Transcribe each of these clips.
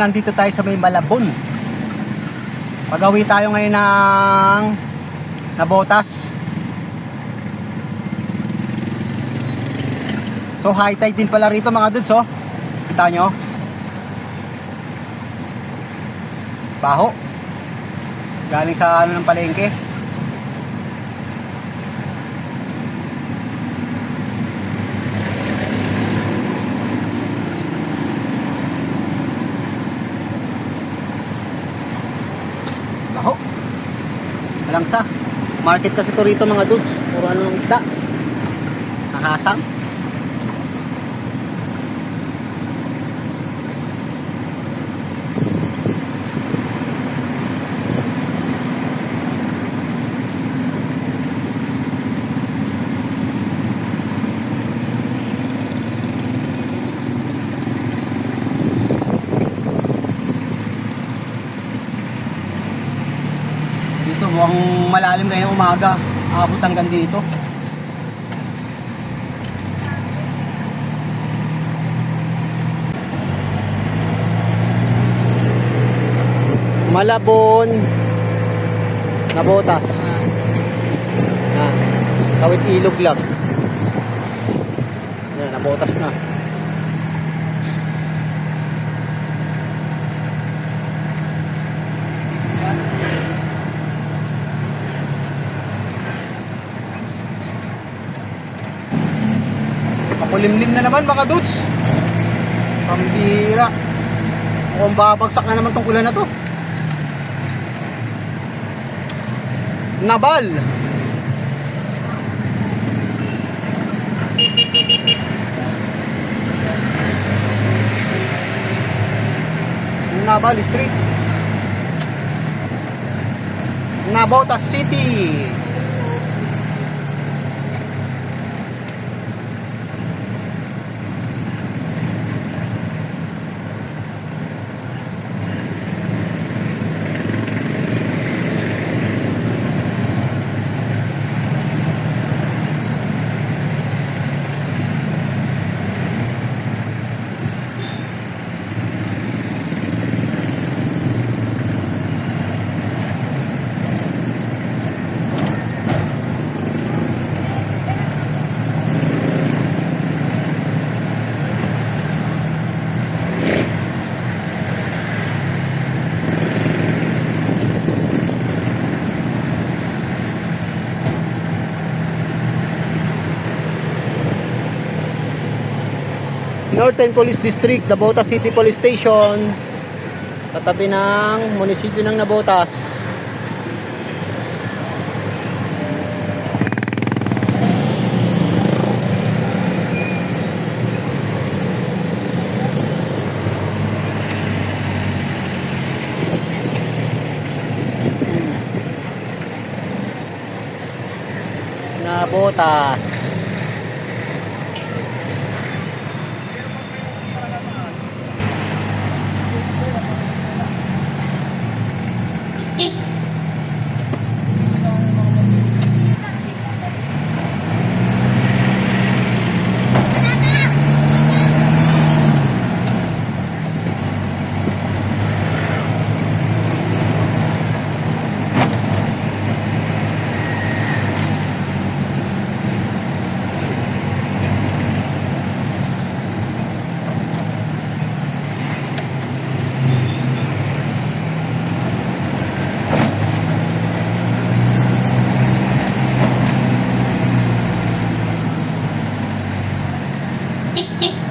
Nandito tayo sa may Malabon. Pagawi tayo ngayon ng Nabotas. So high tide din pala rito mga dudes oh. Kita nyo? Baho. Galing sa ano ng palengke. Malangsa. Market kasi to rito mga dudes. Puro ano ng isda. Nakasang. Mukhang malalim ngayong umaga. Abot hanggang dito. Malabon. Nabotas. Yan. Kawit ilog lang. Yan, nabotas na. Makulimlim na naman mga dudes. Pambira. Mukhang babagsak na naman tong ulan na to. Nabal. Nabal Street. Nabota City. Northern Police District, Nabota City Police Station. Katabi ng munisipyo ng Nabotas. Nabotas. Hehehe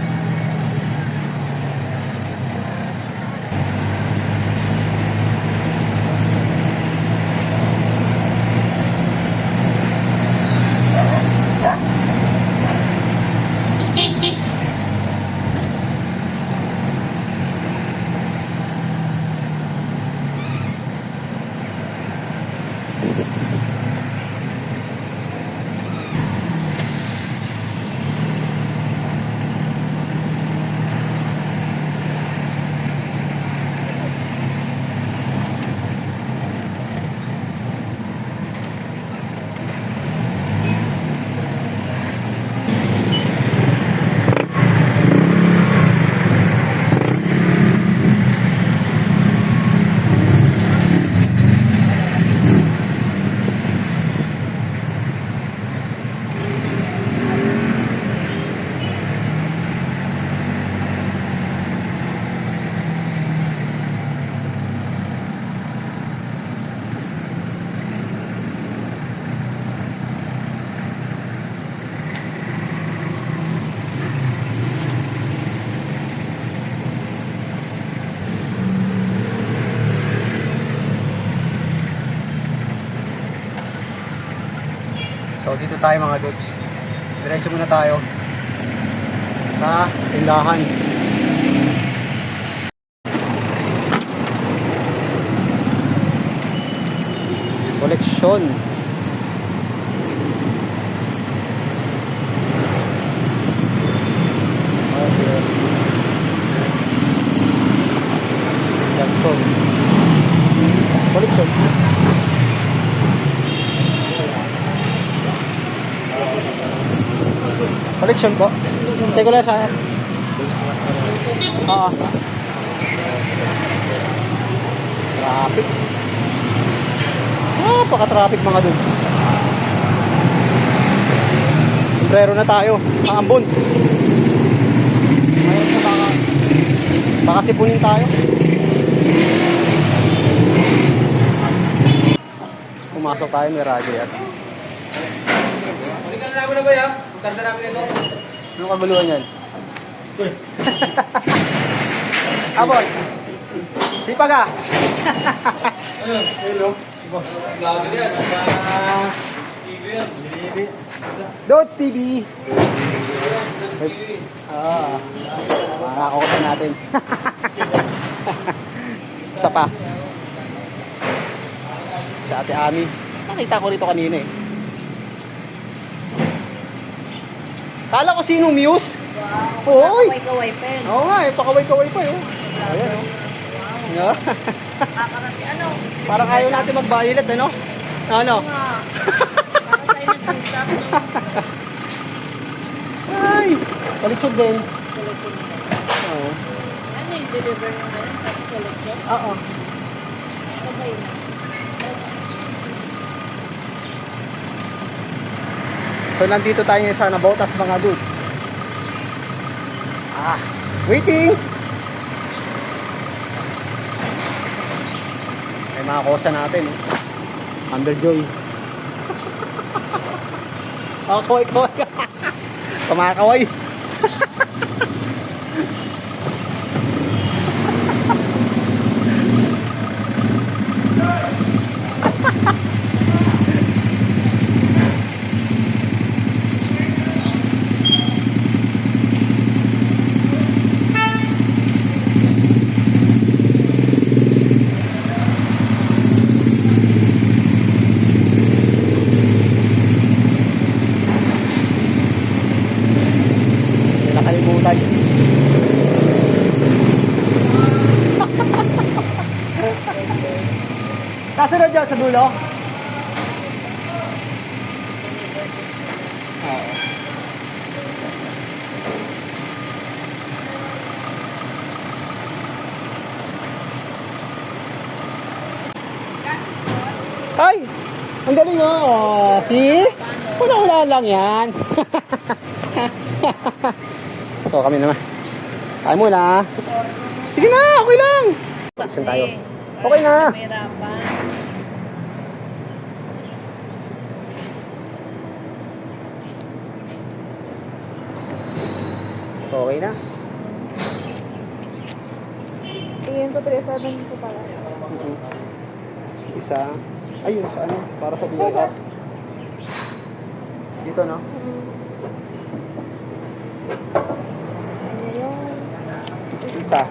tayo mga dudes. Diretso muna tayo sa tindahan. Koleksyon. Okay. Jackson. Koleksyon. Collection po. Teka lang sa... Oo. Traffic. Napaka-traffic mga dudes. Sombrero na tayo. Maambon. Ngayon na baka... Sipunin tayo. Pumasok tayo, may radyo yan. Balikan na ba yan? Magkanda namin ito. Ano kaguluhan yan? Abot! Sipag ah! Hello. Lagi yan. TV yan. Dods TV! Ah, makakakusan natin. Isa pa. Sa ate Ami. Nakita ko rito kanina eh. Kala ko sinong Muse? Oy! Kaway-kaway pa yun. Oo nga eh, pakaway-kaway pa eh. oh. Ayan oh. Yeah. Kakarati, ano? Parang ayaw natin magbayilat, ano? Ano? Nga. Para tayo nag-usap. no? Ay! Baliksod din. Collection. Oo. Ano yung deliver mo na yun? Tapos collection? Oo. Okay na. So nandito tayo ngayon sa Nabotas mga dudes. Ah, waiting! May mga kosa natin. Oh. Underjoy. oh, kaway, kaway. Kumakaway. May nakalimutan. Kasunod dyan sa dulo? Oo. Ay! Ang galing oh. oh. See? Wala-wala lang yan. so kami naman. Tayo muna. Sige na, okay lang. Saan tayo? Okay na. Mahirapan. Okay na. Tingin ko 3.7 ko pala. Isa. Ayun, sa ano? Para sa DIR. Dito, no? Yung... Isa.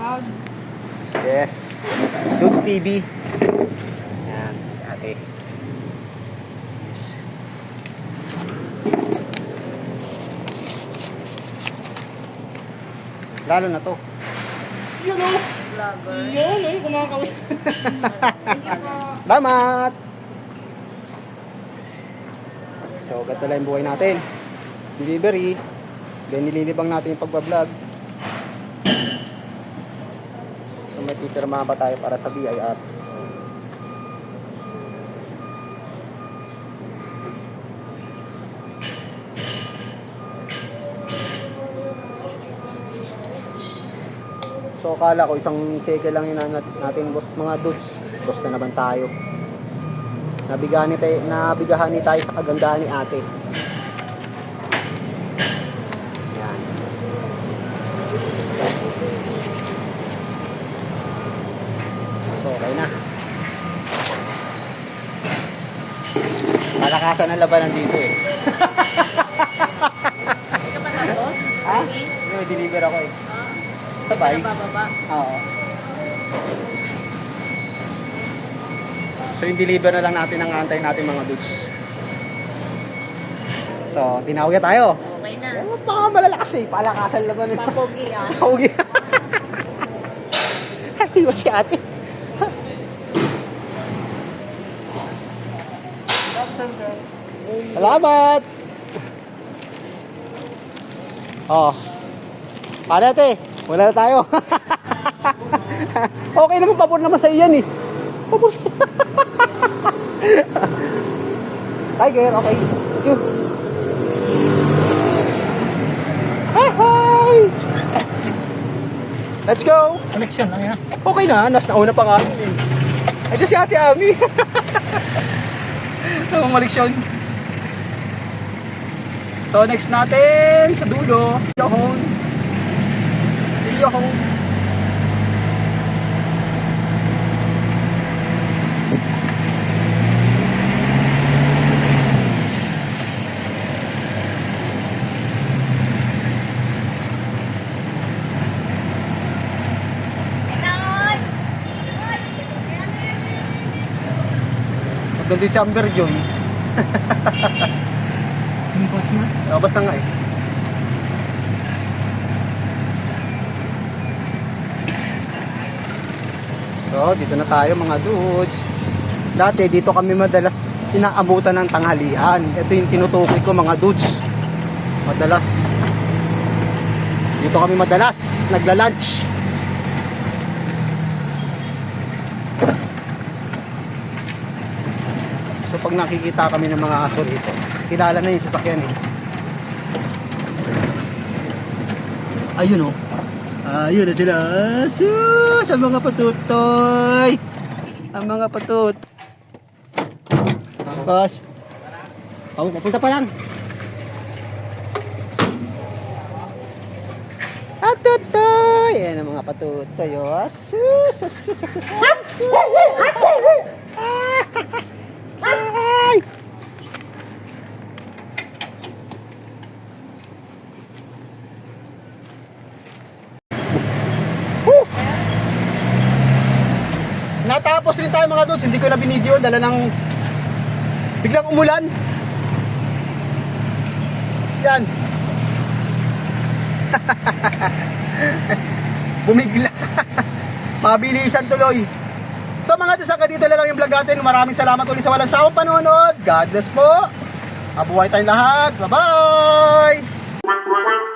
Wow. Yes. Dudes TV. Yan, si ate. Lalo na to. Yun o. Vlogger. Yun, yun, kumakawin. Thank you po. Salamat! So, ganito lang yung buhay natin. Delivery. Then, nililibang natin yung pagbablog. So, may titirma pa tayo para sa BIR. So, akala ko isang cheque lang inangat natin, boss. Mga dudes, boss na naman tayo. Nabigani tayo, nabigahan ni tayo sa kagandahan ni ate. So, okay na. Malakasan ang labanan dito eh. Sabay. Hindi ka na bababa. Oo. So yung deliver na lang natin ang antay natin mga dudes. So, tinawag na tayo. Okay na. Eh, baka malalakas eh. Palakasan eh. Papogi ah. Paugi. Ay, iwas si ate. Salamat! Oh. Paano ate? Wala na tayo. okay naman, pabor naman sa iyan eh. Pabor sa... Tiger, okay. Thank you. Hi, hi! Let's go! Connection lang yan. Okay na, nas nauna pa nga eh. Ay, si Ate Ami. Ang maliksyon. So, next natin sa dulo. Yohon. Yohon. Hanggang December yun. Bukas na. Oh, basta nga eh. So, dito na tayo mga dudes. Dati, dito kami madalas inaabutan ng tanghalian. Ito yung tinutukoy ko mga dudes. Madalas. Dito kami madalas nagla-lunch. So, pag nakikita kami ng mga aso dito, kilala na yung sasakyan eh. Ayun oh. Ayun na sila. Sus! Ang mga patutoy! Ang mga patut. Boss. Oh, papunta pa lang. Patutoy! Ayan ang mga patutoy. Oh. Sus! Sus! Sus! Sus! Sus! Natapos rin tayo mga dudes, hindi ko na binideo, dala ng biglang umulan. Yan. Bumigla. Mabilisan tuloy. So mga dudes, hanggang dito lang yung vlog natin. Maraming salamat ulit sa walang sawang panonood. God bless po. Mabuhay tayong lahat. Bye-bye!